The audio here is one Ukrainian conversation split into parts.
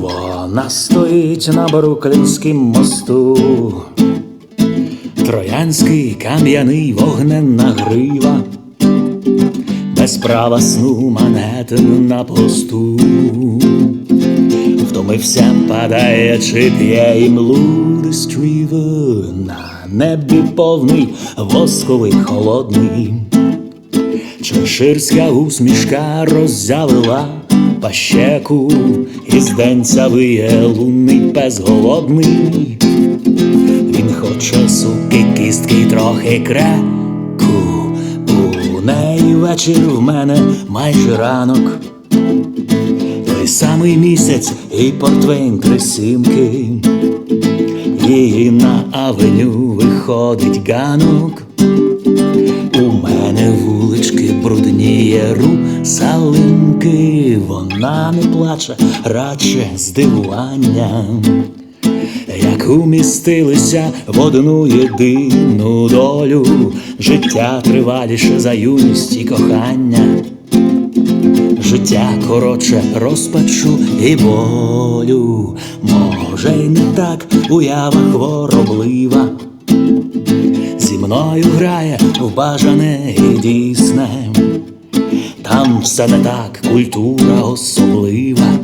Вона стоїть на Бруклінськім мосту, Троянський кам'яний вогненна грива, без права сну Манеттен на посту, втомився, падає, чи п'є імлу Рівер на небі повний восковий холодний. Чеширська усмішка роззявила пащеку, і з денця виє лунний пес голодний. Він хоче суки, кістки трохи креку. У неї вечір в мене майже ранок. Той самий місяць і портвейн три сімки. Її на авеню виходить ганок. У мене вулички брудніє русалинки, вона не плаче, радше здивування, як умістилися в одну єдину долю, життя триваліше за юність і кохання, життя коротше розпачу і болю, може, й не так уява хвороблива. Зі мною грає в бажане і дійсне, там все не так, культура особлива,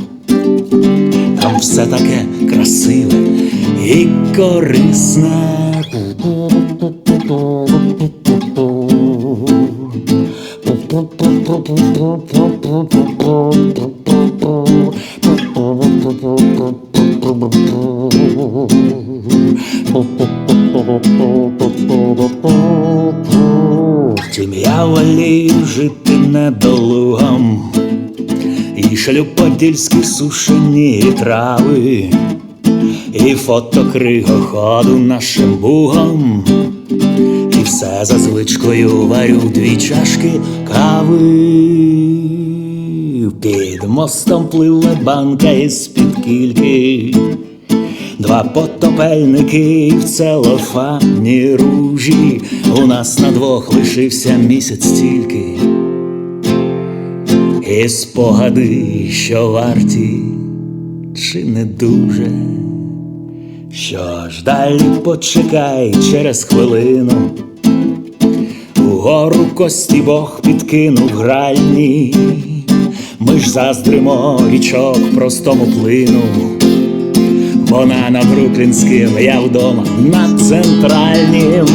там все таке красиве і корисне. Втім, я волів жити недолугом І шлю подільські сушені трави, і фото кригоходу нашим бугом, і все за звичкою варю дві чашки кави. Під мостом пливе банка із-під кільки. Два потопельники в целофані ружі. У нас на двох лишився місяць тільки. І спогади, що варті, чи не дуже. Що ж далі почекай через хвилину. Угору кості Бог підкинув гральні. Ми ж заздримо річок простому плину. Вона на Бруклінським, я вдома на центральнім.